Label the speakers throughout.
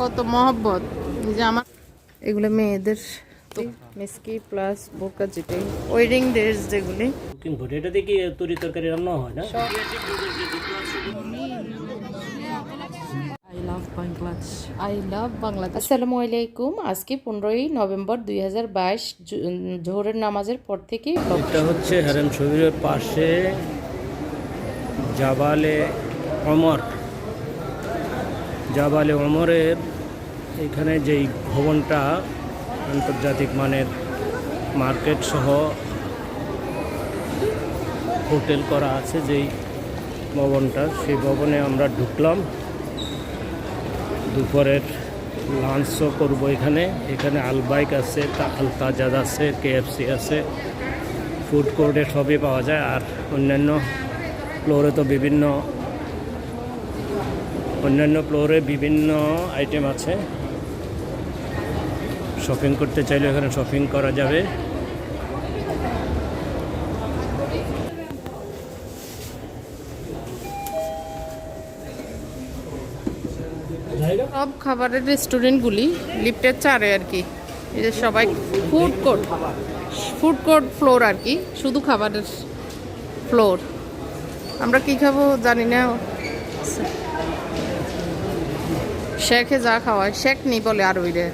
Speaker 1: কত মহব্বত যে আমার এগুলো মেয়েদের মিসকি প্লাস বোকা যেটাই ওয়েডিং ড্রেস যেগুলি।
Speaker 2: কুকিং ফুড এটা দিয়ে কি তরি তরকারি রান্না হয় না?
Speaker 1: I love Bangladesh I love Bangladesh আসসালামু আলাইকুম। আজকে পনেরোই নভেম্বর দুই হাজার বাইশ জোহরের নামাজের পর থেকে
Speaker 2: এটা হচ্ছে হেরেম শরীরের পাশে জাবালে অমর। জাবালে অমরের এখানে যেই ভবনটা আন্তর্জাতিক মানের মার্কেট সহ হোটেল করা আছে, যেই ভবনটা, সেই ভবনে আমরা ঢুকলাম। দুপুরের লাঞ্চও করব এখানে। এখানে আলবাইক আছে আল তাজাদ আছে, কেএফসি আছে, ফুড কোর্টে সবই পাওয়া যায়। আর অন্যান্য ফ্লোরে তো বিভিন্ন অন্যান্য ফ্লোরে বিভিন্ন আইটেম আছে। শপিং করতে চাইলে এখানে শপিং করা যাবে।
Speaker 1: সব খাবারের রেস্টুরেন্টগুলি লিফটের চারে আর কি। এই যে সবাই food court food court floor আর কি, শুধু খাবারের ফ্লোর আমরা কি খাব জানি না। শেখে যা খাওয়ায়, শেখ নি বলে আর ওই রে।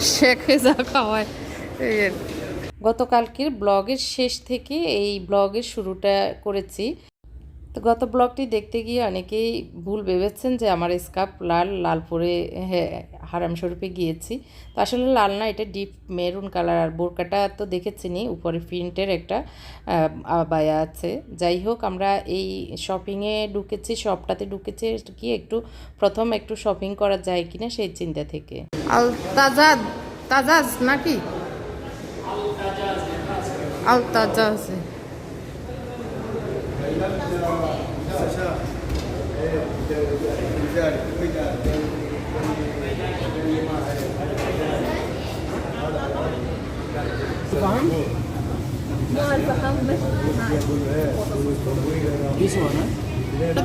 Speaker 1: শেখে যা খাওয়ায়। গতকালকের ব্লগের শেষ থেকে এই ব্লগের শুরুটা করেছি। তো গত ব্লগটি দেখতে গিয়ে অনেকেই ভুল ভেবেছেন যে আমার স্কার্ফ লাল লাল পরে হ্যাঁ, হারাম স্বরূপে গিয়েছি। তো আসলে লাল না এটা ডিপ মেরুন কালার আর বোরকাটা তো দেখেছিনি উপরে প্রিন্টের একটা বায়া আছে। যাই হোক আমরা এই শপিংয়ে ঢুকেছি শপটাতে ঢুকেছি কি একটু প্রথম একটু শপিং করা যায় কিনা সেই চিন্তা থেকে। আল তাজাদ তাজাজ নাকি? আল তাজাজ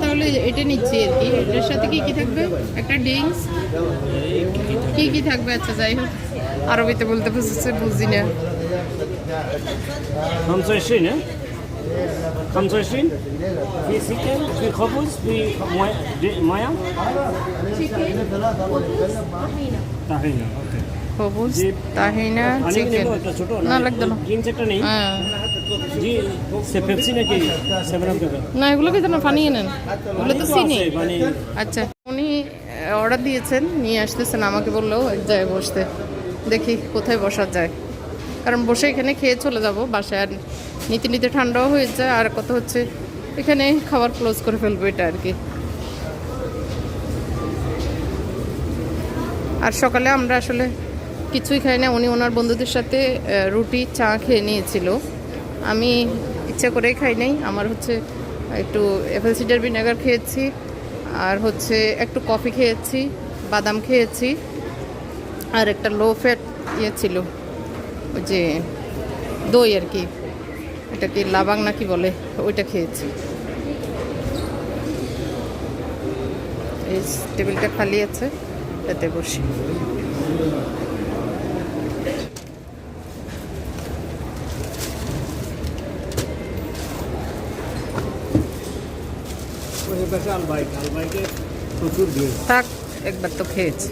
Speaker 1: তাহলে এটা নিচ্ছি আর কি। এটার সাথে কি কি থাকবে? একটা ড্রিঙ্কস? কি কি থাকবে? আচ্ছা যাই হোক। আরবিতে বলতে বুঝছে বুঝি না।
Speaker 2: 25 ne? 25 في سكن في خبز في موية دي- موية طحينة اوكي
Speaker 1: সবুজ
Speaker 2: জি।
Speaker 1: তাহিনা
Speaker 2: পানি
Speaker 1: চিকেন
Speaker 2: নেবো একটা ছোট
Speaker 1: না লাগবে না
Speaker 2: ড্রিঙ্কস একটা নেই
Speaker 1: হ্যাঁ
Speaker 2: জি সে পেপসি নাকি সেভেন আপ দেবেন
Speaker 1: না এগুলো কি না পানি এনেন এগুলো তো চিনি
Speaker 2: মানে
Speaker 1: আচ্ছা উনি অর্ডার দিয়েছেন নিয়ে আসতেছেন আমাকে বললো এক জায়গায় বসতে দেখি কোথায় বসা যায় কারণ বসে এখানে খেয়ে চলে যাব বাসায় আর নিতে নিতে ঠান্ডাও হয়ে যায়। আর কত হচ্ছে এখানে খাবার ক্লোজ করে ফেলব এটা আর কি। আর সকালে আমরা আসলে কিছুই খাই না। উনি ওনার বন্ধুদের সাথে রুটি, চা খেয়ে নিয়েছিল। আমি ইচ্ছা করেই খাই নাই। আমার হচ্ছে একটু অ্যাপেল সিডার ভিনেগার খেয়েছি। আর হচ্ছে একটু কফি খেয়েছি, বাদাম খেয়েছি। আর একটা লো ফ্যাট ইয়ে ছিল। ওই যে দই আর কি এটা কি লাবাং নাকি বলে ওইটা খেয়েছি। এই টেবিলটা খালি আছে এতে বসি। থাক একবার তো খেয়েছি।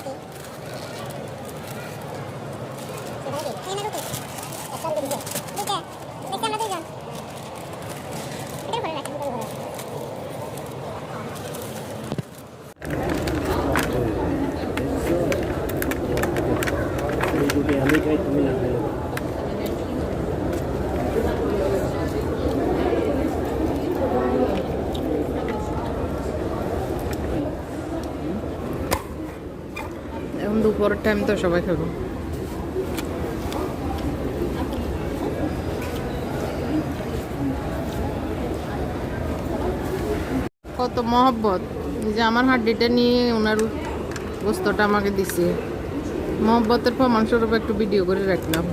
Speaker 1: পরের টাইম তো সবাই খাব। কত মহব্বত যে আমার হাড্ডিটা নিয়ে ওনার বস্তুটা আমাকে দিছে। মহব্বতের পর মানুষের উপর একটু ভিডিও করে রাখলাম।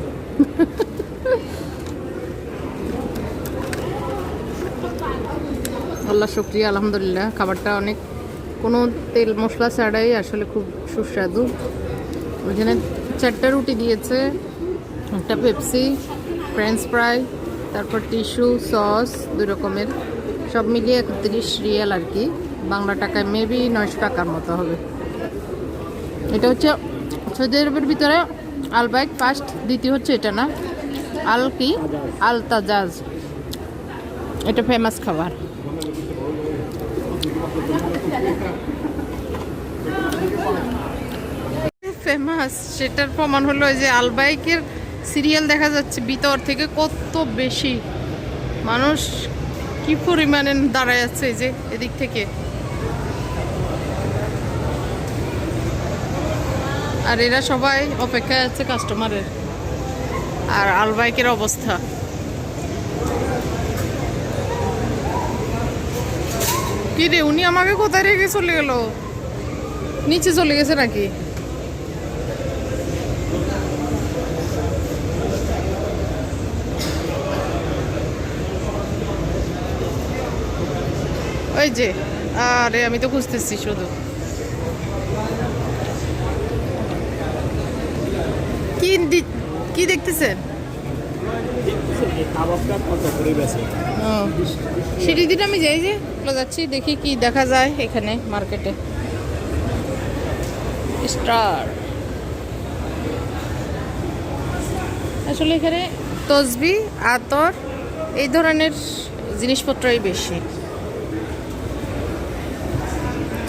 Speaker 1: আল্লাহ শুক্রিয়া, আলহামদুলিল্লাহ। খাবারটা অনেক, কোনো তেল মশলা ছাড়াই আসলে খুব সুস্বাদু। ওইখানে চারটা রুটি দিয়েছে, একটা পেপসি ফ্রেঞ্চ ফ্রাই তারপর টিস্যু সস দুই রকমের। সব মিলিয়ে একত্রিশ রিয়াল আর কি। বাংলা টাকায় মেবি নয়শো টাকার মতো হবে। এটা হচ্ছে সৌদি আরবের ভিতরে আলবাইক ফার্স্ট, দ্বিতীয় হচ্ছে এটা না? আল কি? আল তাজাজ এটা ফেমাস খাবার। ফেমাস সেটার প্রমাণ হলো যে আলবাইকের সিরিয়াল দেখা যাচ্ছে ভিতর থেকে কত বেশি। মানুষ কি পরিমাণে দাঁড়ায় এই যে এদিক থেকে। আর এরা সবাই অপেক্ষায় আছে কাস্টমারের আর আলবাইকের অবস্থা। কি রে, উনি আমাকে কোথায় রেখে চলে গেল? নিচে চলে গেছে নাকি? ওই যে, আরে আমি তো খুঁজতেছি শুধু। কি কি দেখতেছেন? সিঁড়ি দিন আমি যাই যে যাচ্ছি, দেখি কি দেখা যায় এখানে মার্কেটে। স্টার। আসলে এখানে তসবি, আতর, এই ধরনের জিনিসপত্রই বেশি।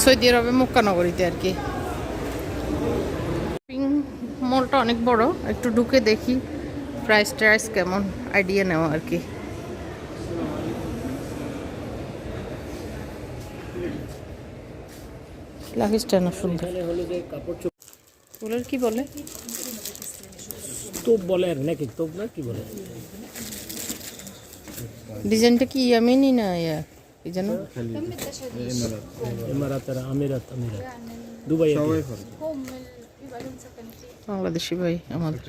Speaker 1: সৌদি আরবে মক্কানগরীতে আর কি। শপিং মলটা অনেক বড় একটু ঢুকে দেখি। প্রাইস টাইস কেমন? আইডিয়া নেওয়া আর কি। না সুন্দর। ফুলের কি বলে?
Speaker 2: তোপ বলে আর নাকি? তোপ না কি বলে?
Speaker 1: ডিজাইনটা কি ইয়ামিনি না ইয়া? কি জানো
Speaker 2: ইমারাতের আমিরাত আমিরাত। দুবাই।
Speaker 1: বাংলাদেশি ভাই আমাদের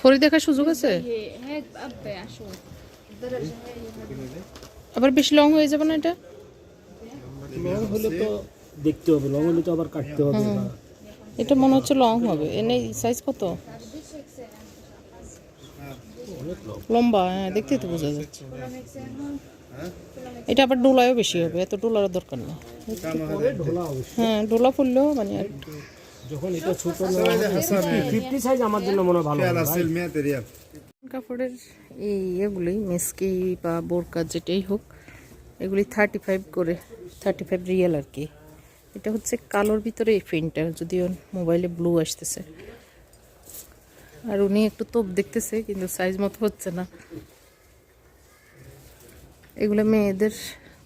Speaker 1: ফরি দেখার সুযোগ আছে? আবার বেশি লং হয়ে যাবে না এটা?
Speaker 2: লং হলে তো দেখতে হবে লং হলে তো আবার কাটতে হবে বা
Speaker 1: এটা মনে হচ্ছে লং হবে। এনে সাইজ কত? লম্বা হ্যাঁ দেখতেই তো বোঝা যাচ্ছে এটা আবার ডোলায়ও বেশি হবে এত ডোলার দরকার নেই হ্যাঁ ডোলা ফুললেও মানে আর
Speaker 2: যখন এটা ছোট ফিফটি সাইজ আমার জন্য মনে ভালো হবে ভাই।
Speaker 3: Fácil, mete, Rial.
Speaker 1: কাপড়ের এই এগুলি মেসকি বা বোরকা যেটাই হোক এগুলি থার্টি ফাইভ করে থার্টি ফাইভ রিয়েল আর কি এটা হচ্ছে কালোর ভিতরে এই প্রিন্টটা যদিও মোবাইলে ব্লু আসতেছে আর উনি একটু তোপ দেখতেছে, কিন্তু সাইজ মতো হচ্ছে না। এগুলো মেয়েদের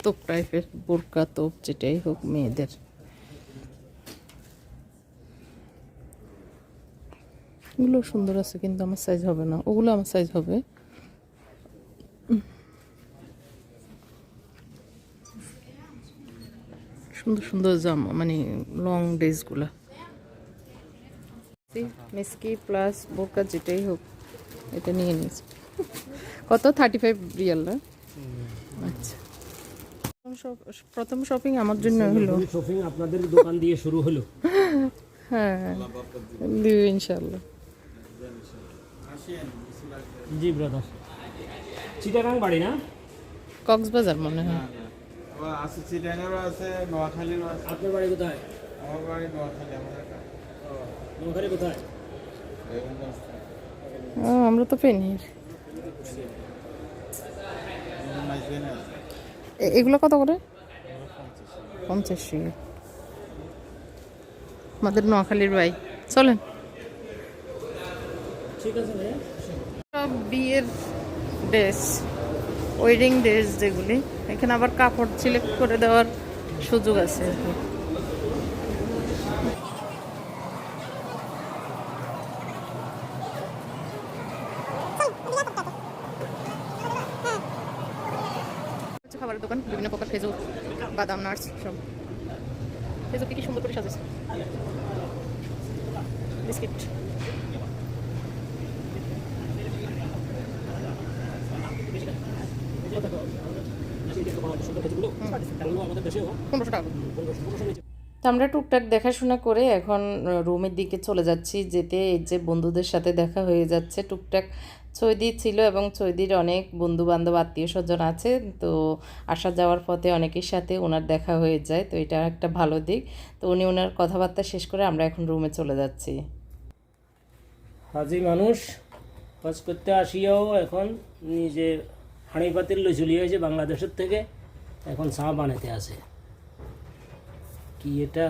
Speaker 1: তোপ টাইপের বোরকা তোপ, যেটাই হোক মেয়েদের। এগুলো সুন্দর আছে, কিন্তু আমার সাইজ হবে না। ওগুলো আমার সাইজ হবে। সুন্দর সুন্দর জামা মানে লং ড্রেসগুলো মিসকি প্লাস বোরকা যেটাই হোক এটা নিয়ে নিয়েছি কত? থার্টি ফাইভ রিয়াল না? আচ্ছা। প্রথম শপিং আমার জন্য হলো।
Speaker 2: শপিং আপনাদের দোকান দিয়ে শুরু হলো।
Speaker 1: হ্যাঁ দিও
Speaker 2: জি ব্রাদার চিটাগাং বাড়ি না?
Speaker 1: কক্সবাজার মনে হয়।
Speaker 3: আবার আছে চিটাঙ্গারও আছে নোয়াখালীরও আছে।
Speaker 2: আপনার বাড়ি কোথায়?
Speaker 3: আমার বাড়ি নোয়াখালী
Speaker 1: ও, আমরা তো পেনির। এ- এগুলো কত করে? পঞ্চাশ টাকা আমাদের নোয়াখালীর ভাই। চলেন। সব বিয়ের ড্রেস ওয়েডিং ড্রেস যেগুলি এখানে আবার কাপড় সিলেক্ট করে দেওয়ার সুযোগ আছে আর কি।
Speaker 4: দেখুন বিভিন্ন প্রকার খেজুর বাদাম, নাটস সব। খেজুরকে কি সুন্দর করে সাজাচ্ছে বিস্কিট। তো আমরা টুকটাক দেখাশোনা করে এখন রুমের দিকে চলে যাচ্ছি, যেতে এই যে বন্ধুদের সাথে দেখা হয়ে যাচ্ছে টুকটাক। চৈদি ছিল এবং চৈদির অনেক বন্ধু বান্ধব আত্মীয় স্বজন আছে। তো আসা যাওয়ার পথে অনেকের সাথে ওনার দেখা হয়ে যায়। তো এটা একটা ভালো দিক। তো উনি ওনার কথাবার্তা শেষ করে আমরা এখন রুমে চলে যাচ্ছি।
Speaker 2: হাজি মানুষ কাজ করতে আসিয়াও এখন নিজে হাঁড়ি পাতিল চলিয়ে হয়েছে বাংলাদেশের থেকে। এখন চা বানাতে আসে। কি এটা?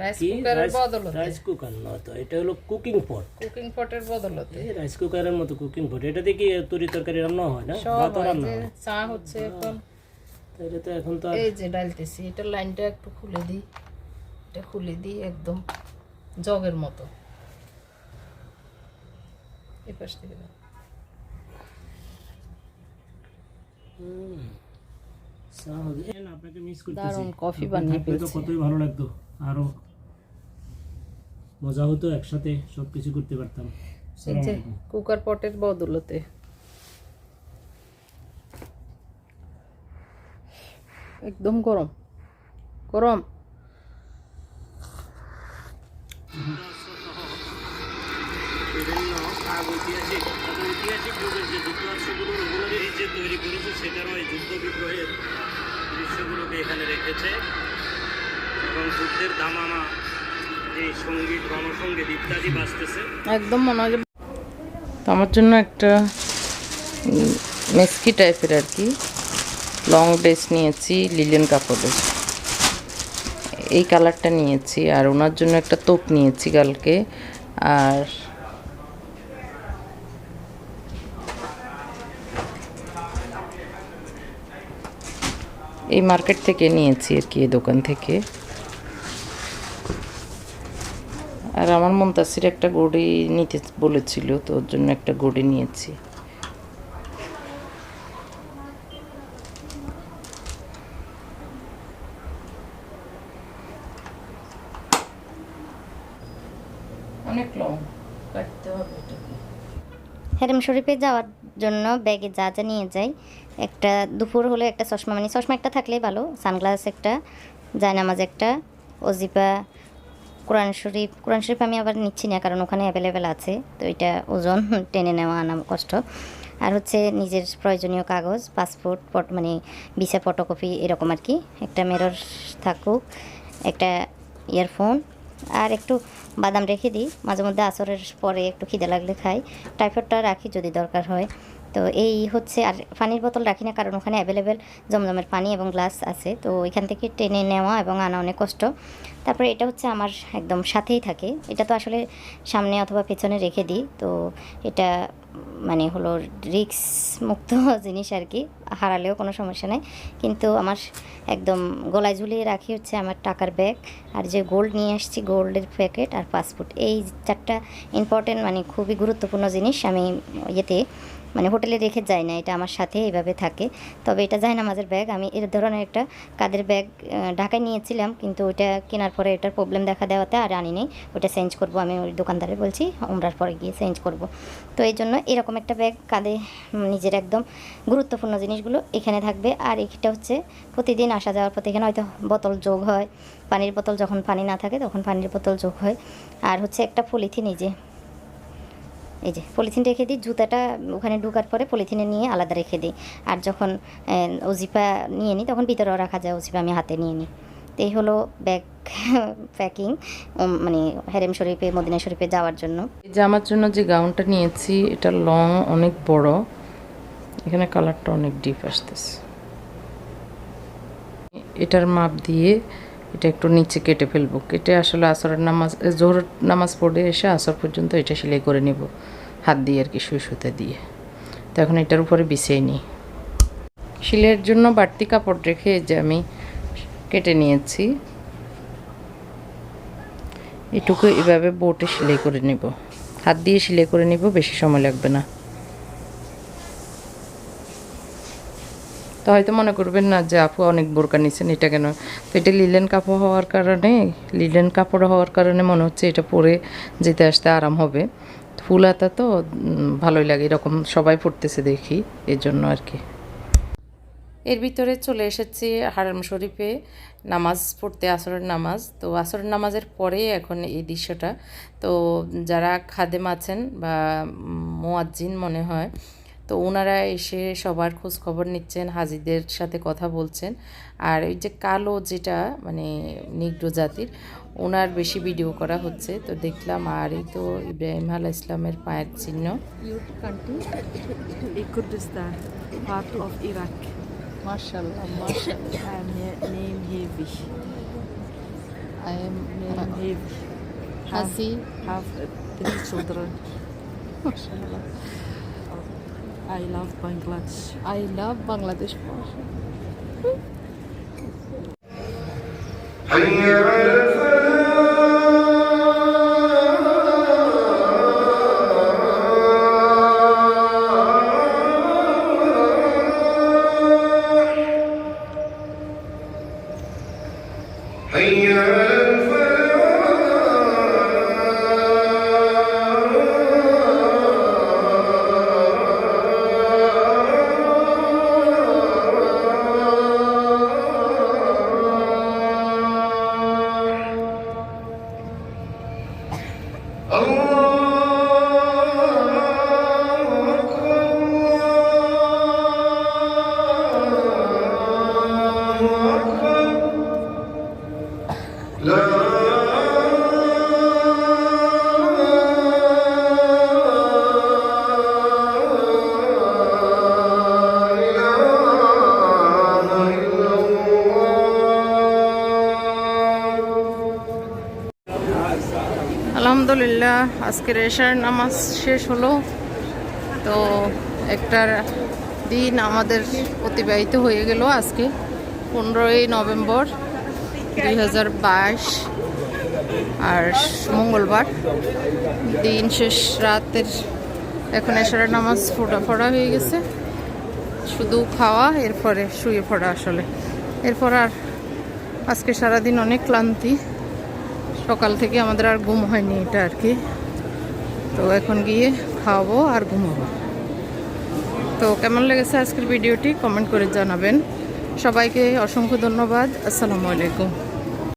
Speaker 4: রাইস
Speaker 2: কি?
Speaker 4: কুকারের বদলতে।
Speaker 2: রাইস কুকার নয় তো এটা হলো কুকিং পট
Speaker 4: কুকিং পটের বদলতে।
Speaker 2: এই রাইস কুকারের মতো কুকিং পট কি তরি তরকারি রান্না হয় না? রান্না হয়?
Speaker 4: চা হচ্ছে এখন।
Speaker 2: তো এটা তো এখন তো
Speaker 4: এই যে ডালতেছি এটা লাইনটা একটু খুলে দিই। এটা খুলে দিই একদম জগের মতো। এই পাশ থেকে দারুণ কফি বানিয়ে।
Speaker 2: কতই ভালো লাগতো। আরও মজা হতো একসাথে সবকিছু করতে পারতাম।
Speaker 4: কুকার পটের বদলতে। একদম গরম। গরম।
Speaker 2: বিভিন্ন ঐতিহাসিক ঐতিহাসিক যে যুক্তরাষ্ট্রগুলো ওগুলোর তৈরি করেছে সেটারও এই যুদ্ধ বিগ্রহের দৃশ্যগুলোকে এখানে রেখেছে এবং যুদ্ধের দামামা
Speaker 4: একদম মনে হয় তো আমার জন্য একটা মেস্কি টাইপের আর কি। লং ড্রেস নিয়েছি, লিলেন কাপড়ের। এই কালারটা নিয়েছি, আর ওনার জন্য একটা তোপ নিয়েছি কালকে। আর এই মার্কেট থেকে নিয়েছি আর কি, এই দোকান থেকে। আর আমার মন্তাসির একটা গড়ি নিতে বলেছিল তো ওর জন্য একটা গড়ি নিয়েছি। অনেক লং কাটতে হবে
Speaker 5: হেরেম শরীফে যাওয়ার জন্য ব্যাগে যা যা নিয়ে যাই একটা দুপুর হলে একটা চশমা মানে চশমা একটা থাকলেই ভালো সানগ্লাস একটা জায়নামাজ একটা অজিপা কোরআন শরীফ কোরআন শরীফ আমি আবার নিচ্ছি না, কারণ ওখানে অ্যাভেলেবেল আছে, তো এটা ওজন টেনে নেওয়া আনা কষ্ট। আর হচ্ছে নিজের প্রয়োজনীয় কাগজ পাসপোর্ট পট মানে ভিসা ফটোকপি এরকম আর কি। একটা মেরর থাকুক, একটা ইয়ারফোন আর একটু বাদাম রেখে দিই। মাঝে মধ্যে আসরের পরে একটু খিদে লাগলে খাই। টাইফয়েডটা রাখি যদি দরকার হয়। তো এই হচ্ছে আর পানির বোতল রাখি না, কারণ ওখানে অ্যাভেলেবেল জমজমের পানি এবং গ্লাস আছে। তো এখান থেকে টেনে নেওয়া এবং আনা অনেক কষ্ট। তারপরে এটা হচ্ছে আমার একদম সাথেই থাকে। এটা তো আসলে সামনে অথবা পেছনে রেখে দিই। তো এটা মানে হলো রিক্স মুক্ত জিনিস আর কি। হারালেও কোনো সমস্যা নেই। কিন্তু আমার একদম গলায় ঝুলিয়ে রাখি হচ্ছে আমার টাকার ব্যাগ আর যে গোল্ড নিয়ে আসছি গোল্ডের প্যাকেট আর পাসপোর্ট এই চারটা ইম্পর্টেন্ট মানে খুবই গুরুত্বপূর্ণ জিনিস আমি ইয়েতে মানে হোটেলে রেখে যাই না, এটা আমার সাথে এইভাবে থাকে। তবে এটা যায় না আমাদের ব্যাগ, আমি এর ধরনের একটা কাদের ব্যাগ ঢাকায় নিয়েছিলাম, কিন্তু ওইটা কেনার পরে এটার প্রবলেম দেখা দেওয়াতে আর আনি নেই। ওটা চেঞ্জ করব, আমি ওই দোকানদারে বলছি, উমরার পরে গিয়ে চেঞ্জ করব। তো এই জন্য এরকম একটা ব্যাগ কাঁধে নিজের একদম গুরুত্বপূর্ণ জিনিসগুলো এখানে থাকবে। আর এটা হচ্ছে প্রতিদিন আসা যাওয়ার পথে এখানে হয়তো বোতল যোগ হয়। পানির বোতল যখন পানি না থাকে, তখন পানির বোতল যোগ হয়। আর হচ্ছে একটা পলিথিন এই যে এই যে পলিথিন রেখে দিই, জুতাটা ওখানে ঢুকার পরে পলিথিনে নিয়ে আলাদা রেখে দিই। আর যখন অজিপা নিয়ে নিই, তখন ভিতরেও রাখা যায় অজিপা আমি হাতে নিয়ে নিই। তো এই হলো ব্যাগ, প্যাকিং মানে হেরেম শরীফে, মদিনা শরীফে যাওয়ার জন্য।
Speaker 4: আমার জন্য যে গাউনটা নিয়েছি, এটা লং, অনেক বড়। এখানে কালারটা অনেক ডিপ আসতেছে। এটার মাপ দিয়ে এটা একটু নিচে কেটে ফেলব। কেটে আসলে আসরের নামাজ জোহর নামাজ পড়ে এসে আসর পর্যন্ত এটা সেলাই করে নিব। হাত দিয়ে আর কি সুই সুতে দিয়ে। তো এখন এটার উপরে বিছিয়ে নিই। শিলের জন্য বাড়তি কাপড় রেখে যে আমি কেটে নিয়েছি। এটুকু এভাবে বোটে সেলাই করে নেব। হাত দিয়ে সেলাই করে নিব, বেশি সময় লাগবে না। তো
Speaker 1: হয়তো মনে করবেন না যে আপু অনেক বোরকা নিছেন, এটা কেন? তো এটা লিলেন কাপড় হওয়ার কারণে, লিলেন কাপড় হওয়ার কারণে মনে হচ্ছে এটা পরে যেতে আসতে আরাম হবে। ফুল আতা তো ভালোই লাগে, এরকম সবাই পড়তেছে দেখি এর জন্য আর কি। এর ভিতরে চলে এসেছি হারাম শরীফে নামাজ পড়তে, আসরের নামাজ। তো আসরের নামাজের পরে এখন এই দৃশ্যটা। তো যারা খাদেম আছেন বা মোয়াজ্জিন মনে হয় তো ওনারা এসে সবার খোঁজ খবর নিচ্ছেন হাজিদের সাথে কথা বলছেন আর ওই যে কালো যেটা মানে নিগ্র জাতির ওনার বেশি ভিডিও করা হচ্ছে তো দেখলাম আর এই তো ইব্রাহিম আলাহ ইসলামের পায়ের চিহ্ন
Speaker 6: part of Iraq. name Heavy. Name Heavy. Have, have three children. I love Bangladesh.
Speaker 1: I love Bangladesh for. আজকের এশার নামাজ শেষ হলো। তো একটা দিন আমাদের অতিবাহিত হয়ে গেল আজকে, পনেরোই নভেম্বর দুই হাজার বাইশ, আর মঙ্গলবার দিন শেষ রাতের এখন এশারের নামাজ ফোটা ফোড়া হয়ে গেছে। শুধু খাওয়া, এরপরে শুয়ে পড়া আসলে। এরপর আর আজকে সারাদিন অনেক ক্লান্তি। সকাল থেকে আমাদের আর ঘুম হয়নি এটা আর কি। তো এখন গিয়ে খাওয়াবো আর ঘুমাবো। তো কেমন লেগেছে আজকের ভিডিওটি? কমেন্ট করে জানাবেন। সবাইকে অসংখ্য ধন্যবাদ। আসসালামু আলাইকুম।